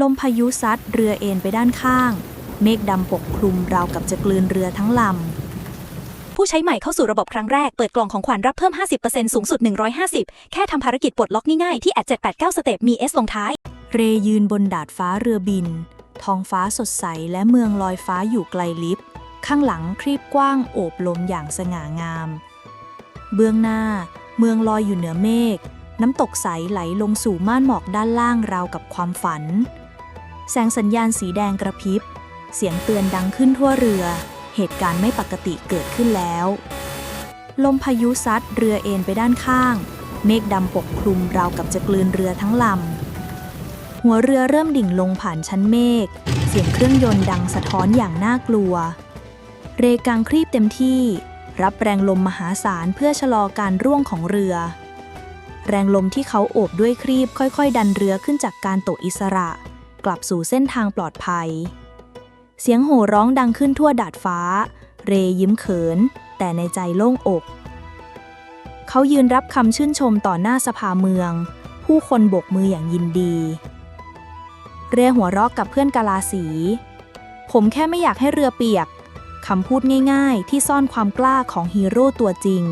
ลมพายุซัดเรือเอ็นไปด้านข้าง เมฆดำปกคลุมราวกับจะกลืนเรือทั้งลำ ผู้ใช้ใหม่เข้าสู่ระบบครั้งแรก เปิดกล่องของขวัญรับเพิ่ม 50%สูงสุด 150 แค่ทำภารกิจปลดล็อกง่ายๆที่แอด789 สเต็ปมี S ลงท้าย เรยืนบนดาดฟ้าเรือบิน ท้องฟ้าสดใสและเมืองลอยฟ้าอยู่ไกลลิบ ข้างหลังครีบกว้างโอบลมอย่างสง่างาม เบื้องหน้า เมืองลอยอยู่เหนือเมฆ น้ำตกใสไหลลงสู่ม่านหมอกด้านล่างราวกับความฝัน แสงสัญญาณสีแดงกระพริบ เสียงเตือนดังขึ้นทั่วเรือ เหตุการณ์ไม่ปกติเกิดขึ้นแล้ว ลมพายุซัดเรือเอ็นไปด้านข้าง เมฆดำปกคลุมราวกับจะกลืนเรือทั้งลำ หัวเรือเริ่มดิ่งลงผ่านชั้นเมฆ เสียงเครื่องยนต์ดังสะท้อนอย่างน่ากลัว เรกางครีบเต็มที่ รับแรงลมมหาศาลเพื่อชะลอการร่วงของเรือ แรงลมที่เขาโอบด้วยครีบค่อย ๆ ดันเรือขึ้นจากการตกอิสระ กลับสู่เส้นทางปลอดภัย เสียงโห่ร้องดังขึ้นทั่วดาดฟ้า เรยิ้มเขิน แต่ในใจโล่งอก เขายืนรับคำชื่นชมต่อหน้าสภาเมือง ผู้คนโบกมืออย่างยินดี เรหัวเราะกับเพื่อนกาลาสี ผมแค่ไม่อยากให้เรือเปียกคำพูดง่ายๆ ที่ซ่อนความกล้าของฮีโร่ตัวจริง